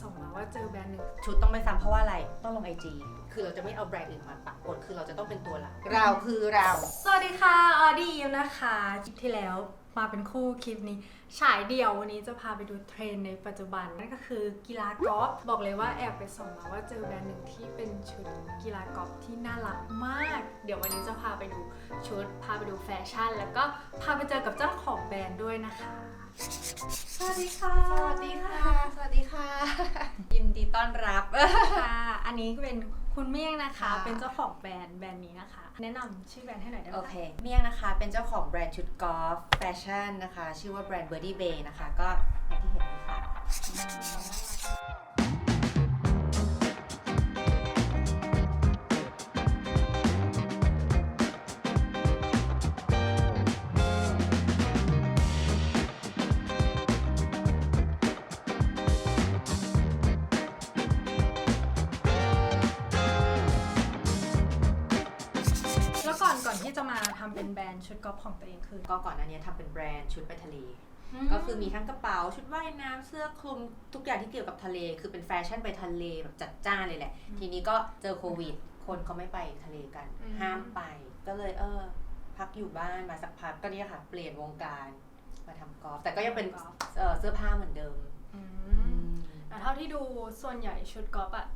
ส่งมาว่าเจอแบรนด์หนึ่งชุดต้องไม่ซ้ำเพราะว่าอะไรต้องลงไอจีคือเราจะไม่เอาแบรนด์อื่นมาปะปนคือเราจะต้องเป็นตัวเรา เราคือเรา สวัสดีค่ะ ออดี้ยิมนะคะคลิปที่แล้ว มาเป็นคู่คลิปนี้ ฉายเดี่ยววันนี้จะพาไปดูเทรนด์ในปัจจุบัน นั่นก็คือกีฬากอล์ฟบอกเลยว่าแอบไปส่องมาว่าเจอแบรนด์หนึ่งที่เป็นชุดกีฬากอล์ฟที่น่ารักมาก เดี๋ยววันนี้จะพาไปดูชุด พาไปดูแฟชั่น แล้วก็พาไปเจอกับเจ้าของแบรนด์ด้วยนะคะ สวัสดีค่ะ สวัสดีค่ะ สวัสดีค่ะ ยินดีต้อนรับค่ะ อันนี้เป็น คุณเมี่ยงนะคะ ค่ะ เป็นเจ้าของแบรนด์แบรนด์นี้นะคะ แนะนำชื่อแบรนด์ให้หน่อยได้ไหมโอคะเคเมี่ยงนะคะเป็นเจ้าของแบรนด์ชุดกอล์ฟแฟชั่นนะคะ ชื่อว่าแบรนด์ Birdie Bay นะคะ ก็อย่างที่เห็นเลยค่ะ ที่จะมาทำเป็นแบรนด์ชุดกอล์ฟของตัวเองคือก็ก่อนหน้านี้ทำเป็นแบรนด์ชุดไปทะเล ก็คือมีทั้งกระเป๋าชุดว่ายน้ำเสื้อคลุมทุกอย่างที่เกี่ยวกับทะเล คือเป็นแฟชั่นไปทะเลแบบจัดจ้านเลยแหละ อืมทีนี้ก็เจอโควิด คนเขาไม่ไปทะเลกัน อืม ห้ามไป ก็เลยเออ พักอยู่บ้านมาสักพักก็เนี่ยค่ะ เปลี่ยนวงการมาทำกอล์ฟแต่ก็ยังเป็นกอล์ฟเอ่อเสื้อผ้าเหมือนเดิมอืมแต่เท่าที่ดูส่วนใหญ่ชุดกอล์ฟอะ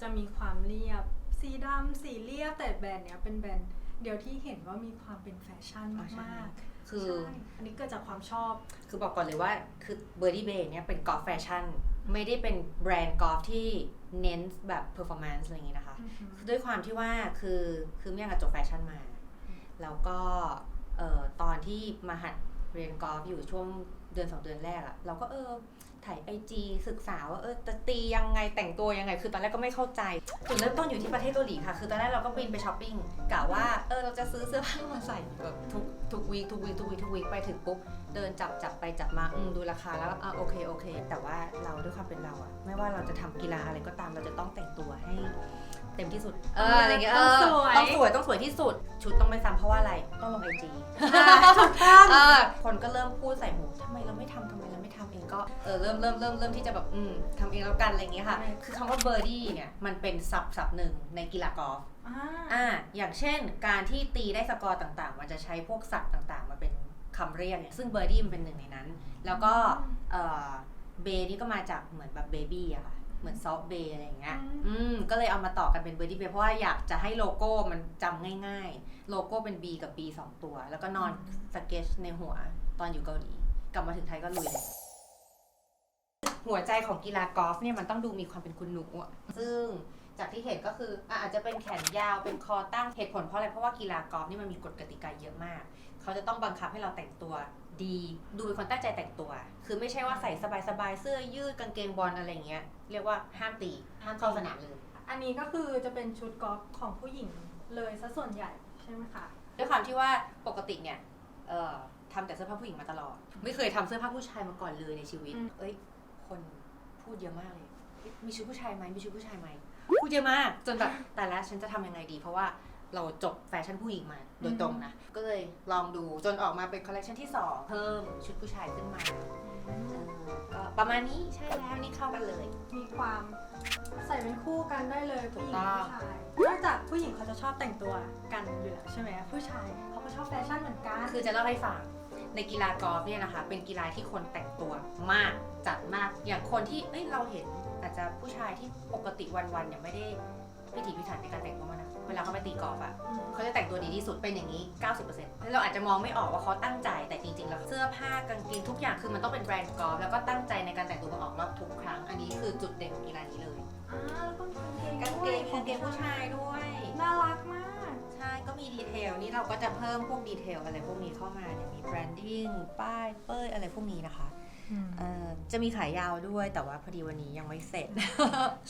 จะมีความเรียบ สีดำสีเรียบแต่แบรนด์เนี้ยเป็นแบรนด์ เดียวที่เห็นว่ามีความเป็นแฟชั่นอ๋อใช่มากๆคือ ใช่อันนี้เกิดจากความชอบ คือบอกก่อนเลยว่าคือเบอร์ดี้เบย์เนี่ยเป็นกอล์ฟแฟชั่น ไม่ได้เป็นแบรนด์กอล์ฟที่เน้นแบบเพอร์ฟอร์แมนซ์อะไรอย่างงี้นะคะคือด้วยความที่ว่าคือคือเมี่ยงกับจบแฟชั่นมา แล้วก็เอ่อตอนที่มาหัดเรียนกอล์ฟอยู่ช่วงเดือนสองเดือนแรกอะเราก็เออ ถ่ายไอจีศึกษาว่าเออจะตียังไงแต่งตัวยังไง คือตอนแรกก็ไม่เข้าใจจุดเริ่มต้นอยู่ที่ประเทศเกาหลีค่ะ คือตอนแรกเราก็บินไปช้อปปิ้งกะว่าเออเราจะซื้อเสื้อผ้ามาใส่แบบทุกทุกวีคทุกวีคทุกวีคทุกวีคไปถึงปุ๊บเดินจับจับไปจับมาอืมดูราคาแล้วอะโอเคโอเค แต่ว่าเราด้วยความเป็นเราอะไม่ว่าเราจะทำกีฬาอะไรก็ตามเราจะต้องแต่งตัวให้ เต็มที่สุด เอออะไรเงี้ยเออต้องสวย ต้องสวยต้องสวยที่สุด ชุดต้องไม่ซ้ำเพราะว่าอะไรต้องลงไอจีถูกต้องเออคนก็เริ่มพูดใส่หูทำไมเราไม่ทำทำไมเราไม่ทำเองก็เออเริ่มเริ่มเริ่มเริ่มที่จะแบบอืมทำเองแล้วกันอะไรอย่างเงี้ยค่ะใช่คือคำว่าเบอร์ดี้เนี่ยมันเป็นศัพท์ศัพท์หนึ่งในกีฬากอล์ฟ อ่าอ่าอย่างเช่นการที่ตีได้สกอร์ต่างๆ มันจะใช้พวกสัตว์ต่างๆ มาเป็นคำเรียกเนี่ยซึ่งเบอร์ดี้มันเป็นหนึ่งในนั้น แล้วก็เออเบนี่ก็มาจากเหมือนแบบเบบี้อะค่ะ เหมือนซอฟเบอะไรอย่างเงี้ย อืม ก็เลยเอามาต่อกันเป็นเบอร์ดี้เบย์เพราะว่าอยากจะให้โลโก้มันจำง่ายๆ โลโก้เป็น B กับ B สองตัว แล้วก็นอนสเก็ตในหัวตอนอยู่เกาหลี กลับมาถึงไทยก็ลุยเลยหัวใจของกีฬากอล์ฟเนี่ยมันต้องดูมีความเป็นคุณหนูอะซึ่ง จากที่เห็นก็คืออะอาจจะเป็นแขนยาวเป็นคอตั้งเหตุผลเพราะอะไรเพราะว่ากีฬากอล์ฟนี่มันมีกฎกติกาเยอะมาก เขาจะต้องบังคับให้เราแต่งตัวดี ดูเป็นคนตั้งใจแต่งตัว คือไม่ใช่ว่าใส่สบายๆเสื้อยืดกางเกงบอลอะไรอย่างเงี้ยเรียกว่าห้ามตีห้ามเข้าสนามเลยอันนี้ก็คือจะเป็นชุดกอล์ฟของผู้หญิงเลยซะส่วนใหญ่ใช่ไหมคะด้วยความที่ว่าปกติเนี่ยเอ่อทำแต่เสื้อผ้าผู้หญิงมาตลอด ไม่เคยทำเสื้อผ้าผู้ชายมาก่อนเลยในชีวิตอืมเอ้ยคนพูดเยอะมากเลย มีชุดผู้ชายไหมมีชุดผู้ชายไหม พูดเยอะมากจนแบบแต่ละฉันจะทำยังไงดี เพราะว่าเราจบแฟชั่นผู้หญิงมาโดยตรงนะ ก็เลยลองดูจนออกมาเป็นคอลเลคชันที่ 2 เพิ่มชุดผู้ชายขึ้นมาเออก็ประมาณนี้ใช่แล้วนี่เข้ากันเลย มีความใส่เป็นคู่กันได้เลยถูผู้กหญิงต้องผู้ชายนอกจากผู้หญิงเขาจะชอบแต่งตัวกันอยู่แล้วใช่ไหมผู้ชายเขาก็ชอบแฟชั่นเหมือนกัน คือจะเล่าให้ฟังในกีฬากอล์ฟเนี่ยนะคะ เป็นกีฬาที่คนแต่งตัวมากจัดมากอย่างคนที่เอ้ยเราเห็น อาจจะผู้ชายที่ปกติวันๆเนี่ยไม่ได้พิถีพิถันในการแต่งตัวมากนะเวลาเขาไปตีกอล์ฟอะอืมเขาจะแต่งตัวดีที่สุดเป็นอย่างนี้ 90%แล้วเราอาจจะมองไม่ออกว่าเขาตั้งใจแต่จริงๆแล้วเสื้อผ้ากางเกงทุกอย่างคือมันต้องเป็นแบรนด์กอล์ฟแล้วก็ตั้งใจในการแต่งตัวมาออกรอบทุกครั้ง อันนี้คือจุดเด่นของกีฬานี้เลยอ่าแล้วก็มีกางเกงกางเกงผู้ชายด้วย น่ารักมาก ใช่ก็มีดีเทลนี่เราก็จะเพิ่มพวกดีเทลอะไรพวกนี้เข้ามาเนี่ยมีแบรนดิ้งป้ายเป้ยอะไรพวกนี้นะคะเอ่อ จะมีขายยาวด้วยแต่ว่าพอดีวันนี้ยังไม่เสร็จ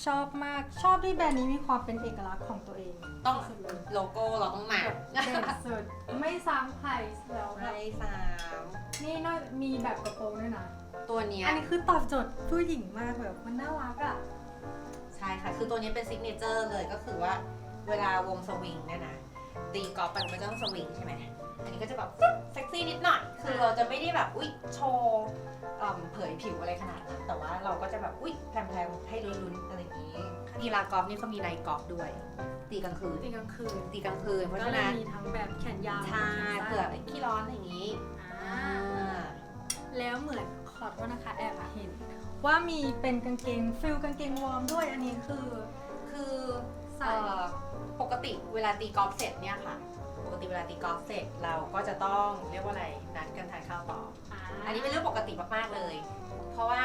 ชอบมากชอบที่แบรนด์นี้มีความเป็นเอกลักษณ์ของตัวเอง ต้องสุดเลยโลโก้เราต้องมาแบบเด่นสุดไม่ซ้ำใครแล้วแบบไม่สามนี่นอกมีแบบกระโปรงด้วยนะตัวเนี้ยอันนี้คือตอบโจทย์ผู้หญิงมากแบบมันน่ารักอะใช่ค่ะ คือตัวนี้เป็นซิกเนเจอร์เลยก็คือว่าเวลาวงสวิงเนี่ยนะ ตีกอล์ฟไปมันก็ต้องสวิงใช่ไหมอันนี้ก็จะแบบฟึ๊บเซ็กซี่นิดหน่อย คือเราจะไม่ได้แบบอุ๊ยโชว์เอิ่มเผยผิวอะไรขนาดนั้นแต่ว่าเราก็จะแบบอุ๊ยแพรมๆให้ลุ้นๆอะไรอย่างนี้กีฬากอล์ฟนี่เขามีไนท์กอล์ฟด้วย ตีกลางคืนตีกลางคืนตีกลางคืนเพราะก็ฉะเลยนั้นมีทั้งแบบแขนยาวใช่แขนสั้นเผื่อขี้ร้อนอะไรอย่างนี้อ่าอ่าแล้วเหมือนขอโทษนะคะแอบเห็น ว่ามีเป็นกางเกงฟิลกางเกงวอร์มด้วยอันนี้คือ คือใส่เอ่อป กติเวลาตีกอล์ฟเสร็จเนี่ยค่ะ ปกติเวลาตีกอล์ฟเสร็จเราก็จะต้องเรียกว่าอะไรนัดกันทานข้าวต่อ อันนี้เป็นเรื่องปกติมากๆเลย เพราะว่า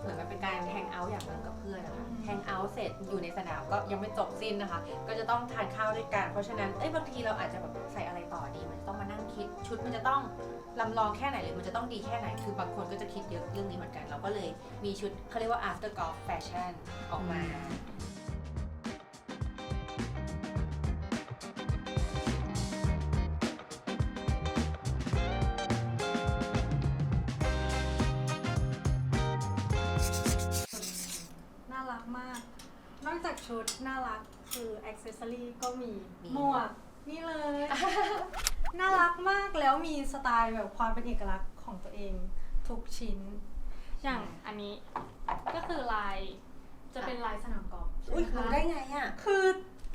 เหมือนมันเป็นการแฮงเอาท์อย่างหนึ่งกับเพื่อนนะคะ แฮงเอาท์เสร็จอยู่ในสนามก็ยังไม่จบสิ้นนะคะ ก็จะต้องทานข้าวด้วยกัน เพราะฉะนั้น เอ้ยบางทีเราอาจจะแบบใส่อะไรต่อดี มันจะต้องมานั่งคิด ชุดมันจะต้องลำลองแค่ไหนหรือมันจะต้องดีแค่ไหน คือบางคนก็จะคิดเยอะเรื่องนี้เหมือนกัน เราก็เลยมีชุดเขาเรียกว่า after golf fashion ออกมาน่า ชุดน่ารักคืออ c เซสซอรี่ก็มีมี หมวกนี่เลย น่ารักมากแล้วมีสไตล์แบบความเป็นเอกลักษณ์ของตัวเองทุกชิ้น อย่างอันนี้ก็คือลายจะเป็นลายสนามกอล์ฟใช่อุ้ยไหมรู้คะได้ไงอะ คือ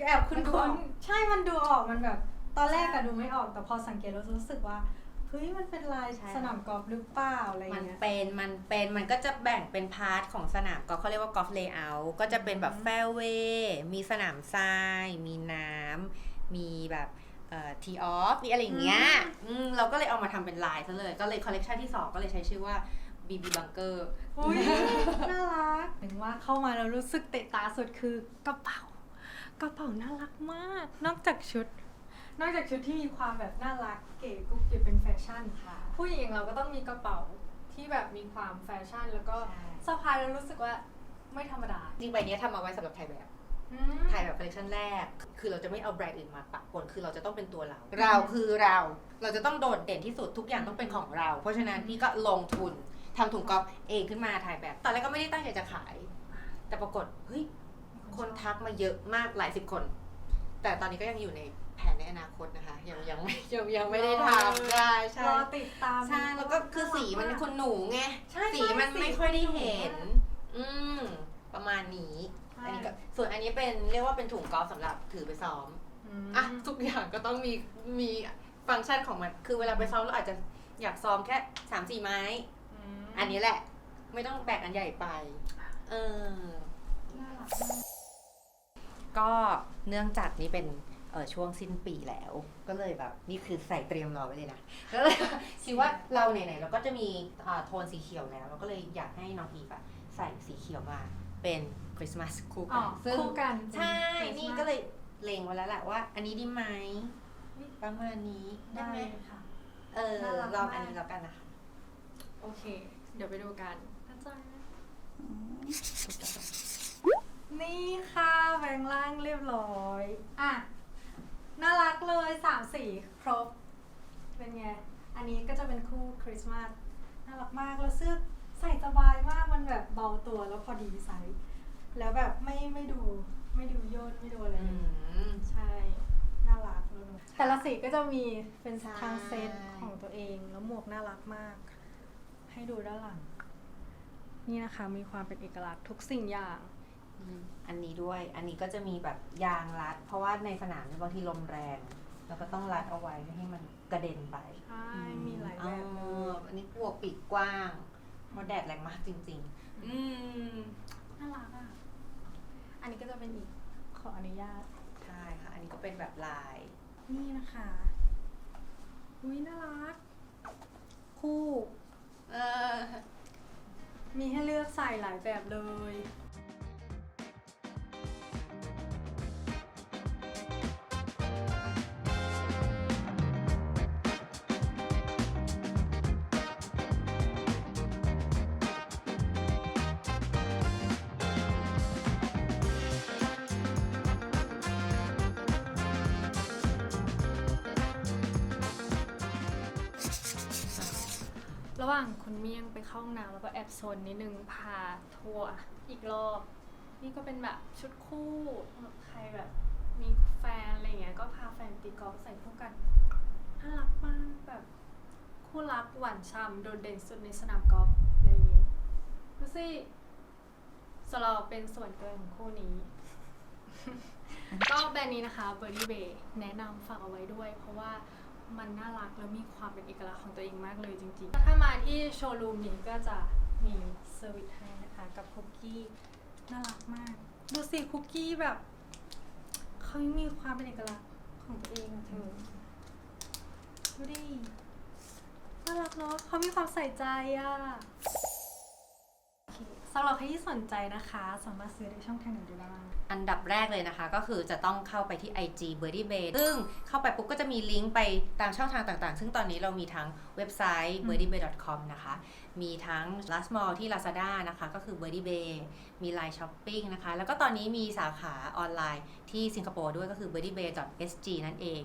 แอบคุ้มันดูออนกๆใช่มันดูออกมันแบบ ตอนแรกอะดูไม่ออกแต่พอสังเกตแล้วรู้สึกว่า เฮ้ยมันเป็นลายใช่ สนามกอล์ฟหรือเปล่าอะไรมันเงี้ย เป็นมันเป็นมันก็จะแบ่งเป็นพาร์ทของสนามกอล์ฟเขาเรียกว่ากอล์ฟเลเยอร์ก็จะเป็นแบบอืม แฟร์เวย์มีสนามทราย มีน้ำมีแบบเอ่อทีออฟมีอะไรอย่างเงี้ยอืมเราก็เลยเอามาทำเป็นลายซะเลย ก็เลยคอลเลกชันที่ 2 ก็เลยใช้ชื่อว่า BB Bunker อุ้ยน่ารักถึงว่าเข้ามาแล้วรู้สึกเตะตาสุดคือกระเป๋า กระเป๋าน่ารักมาก นอกจากชุด นอกจากชุดที่มีความแบบน่ารักเก๋กุ๊กกิ๊บเป็นแฟชั่น ค่ะผู้หญิงเราก็ต้องมีกระเป๋าที่แบบมีความแฟชั่น แล้วก็ใช่สะพายแล้วรู้สึกว่าไม่ธรรมดาจริงใบเนี้ยทำมาไว้สำหรับถ่ายแบบ อืม ถ่ายแบบคอลเลคชันแรก คือเราจะไม่เอาแบรนด์อื่นมาปะปน คือเราจะต้องเป็นตัวเรา เราคือเรา เราจะต้องโดดเด่นที่สุดทุกอย่างต้องเป็นของเรา เพราะฉะนั้นพี่ก็ลงทุนทำถุงก๊อฟเองขึ้นมาถ่ายแบบ ตอนแรกก็ไม่ได้ตั้งใจจะขาย แต่ปรากฏ เฮ้ย คนทักมาเยอะมากหลายสิบคน แต่ตอนนี้ก็ยังอยู่ใน แผนในอนาคตนะคะ ยังยังไม่ยังยังไม่ได้ทำได้ใช่รอติดตามใช่แล้วก็คือสีมันคุณหนูไงใช่สีมันใช่ไม่ค่อยได้สีเห็นหนูอืมประมาณนี้ใช่อันนี้ก็ส่วนอันนี้เป็นเรียกว่าเป็นถุงกอล์ฟสำหรับถือไปซ้อมมอะทุกอย่างก็ต้องมีมีฟังก์ชันของมัน คือเวลาไปซ้อมเราอาจจะอยากซ้อมแค่สามสี่ไม้มอันนี้แหละ ไม่ต้องแบกอันใหญ่ไป เออน่ารักมากก็เนื่องจากนี้เป็น เออช่วงสิ้นปีแล้ว ก็เลยแบบนี่คือใส่เตรียมรอไว้เลยนะก็เลยคิดว่าเราไหนๆเราก็จะมีอ่าโทนสีเขียวแล้ว เราก็เลยอยากให้น้องอีฟอะใส่สีเขียวมาเป็นคริสต์มาสคู่อ๋กัอนซึ่งคู่กันใช่เป็นนี่ Christmas ก็เลยเลงไว้แล้วแหละว่า อันนี้ดีไหมประมาณนี้ได้ได้ไหม ค่ะ เออน่ารักลองมากอันนี้แล้วกันนะคะโอเค เดี๋ยวไปดูกันอาจารย์นี่ค่ะแบงค์ล่างเรียบร้อย อะ น่ารักเลยสามสีครบ เป็นไง อันนี้ก็จะเป็นคู่คริสต์มาสน่ารักมากแล้วเสื้อใส่สบายมากมันแบบเบาตัวแล้วพอดีไซส์แล้วแบบไม่ไม่ดูไม่ดูย่นไม่ดูอะไรอืเลยมใช่น่ารักเลยแต่ละสีก็จะมีเป็นใช่ทางเซตของตัวเอง แล้วหมวกน่ารักมาก ให้ดูด้านหลัง นี่นะคะมีความเป็นเอกลักษณ์ทุกสิ่งอย่าง อันนี้ด้วย อันนี้ก็จะมีแบบยางรัด เพราะว่าในสนามเนี่ยบางทีลมแรงเราก็ต้องรัดเอาไว้ไม่ให้มันกระเด็นไปใช่ มีหลายแบบเลอ๋อยอันนี้พวกปีกกว้างเพราะแดดแรงมากจริงๆอืมน่ารักอะ อันนี้ก็จะเป็นอีกขออนุญาตใช่ค่ะ อันนี้ก็เป็นแบบลาย นี่นะคะอุ้ยน่ารัก คู่ เออ มีให้เลือกใส่หลายแบบเลย ระหว่างคุณเมี่ยงไปเข้าห้องน้ำแล้วก็แอบโซนนิดนึงพาทัวร์อีกรอบ นี่ก็เป็นแบบชุดคู่สำหรับใครแบบมีแฟนอะไรเงี้ยก็พาแฟนตีกอล์ฟใส่คู่กันน่ารักมากแบบคู่รักหวานฉ่ำโดดเด่นสุดในสนามกอล์ฟเลยสิสำหรับเป็นส่วนเกินของคู่นี้ ก็แบรนด์นี้นะคะ b i r d y Bay แนะนำฝากเอาไว้ด้วย เพราะว่า มันน่ารักและมีความเป็นเอกลักษณ์ของตัวเองมากเลยจริงๆ ถ้ามาที่โชว์รูมนี้ก็จะมีเซอร์วิสให้นะคะกับคุกกี้น่ารักมาก ดูสิคุกกี้แบบเขามีความเป็นเอกลักษณ์ของตัวเองอะเธอดูดิน่ารักเนาะเขามีความใส่ใจอะโอเคสำหรับใครที่สนใจนะคะ สามารถซื้อได้ช่องทางไหนได้บ้าง อันดับแรกเลยนะคะ ก็คือจะต้องเข้าไปที่ IG b i r d y Bay ซึ่งเข้าไปปุ๊บก็จะมีลิงก์ไปตามช่องทางต่างๆ ซึ่งตอนนี้เรามีทั้งเว็บไซต์อืม b i r d y b a y c o m นะคะ มีทั้ง Last Mall ที่ Lazada นะคะ ก็คือ b i r d y Bay มี Line Shopping นะคะ แล้วก็ตอนนี้มีสาขาออนไลน์ที่สิงคโปร์ด้วยก็คือ b i r d y b a y sg นั่นเอง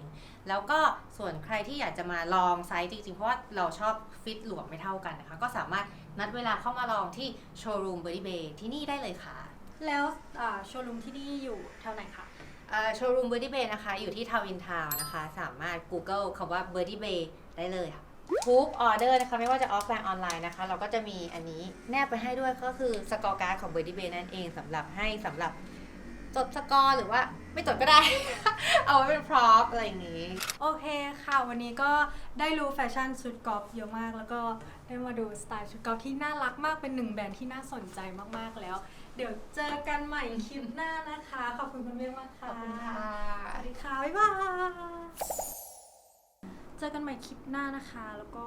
แล้วก็ส่วนใครที่อยากจะมาลองไซต์จริงๆ เพราะว่าเราชอบฟิตหลวมไม่เท่ากันนะคะ ก็สามารถ นัดเวลาเข้ามาลองที่โชว์รูม b i r d y Bay ที่นี่ได้เลยค่ะ แล้วอ่าโชว์รูมที่นี่อยู่แถวไหนคะโชว์รูม Birdie Bay นะคะ อยู่ที่ทาวินทาวนะคะ สามารถ Google คำว่า Birdie Bay ได้เลยค่ะทุกออเดอร์นะคะ ไม่ว่าจะออฟไลน์ออนไลน์นะคะ เราก็จะมีอันนี้แนบไปให้ด้วยก็คือสกอร์การ์ดของ Birdie Bay นั่นเองสำหรับให้สำหรับจดสกอร์หรือว่าไม่จดก็ได้ เอาไว้เป็นพร็อพอะไรอย่างนี้ โอเคค่ะ วันนี้ก็ได้รู้แฟชั่นชุดกอล์ฟเยอะมาก แล้วก็ ได้มาดูสไตล์ชุดกอล์ฟที่น่ารักมากเป็นหนึ่งแบรนด์ที่น่าสนใจมากๆแล้ว เดี๋ยวเจอกันใหม่คลิปหน้านะคะ ขอบคุณคุณเมฆมากค่ะสวัสดีค่ะบ๊ายบายเจอกันใหม่คลิปหน้านะคะ แล้วก็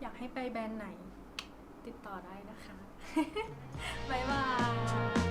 อยากให้ไปแบรนด์ไหน ติดต่อได้นะคะ บ๊ายบาย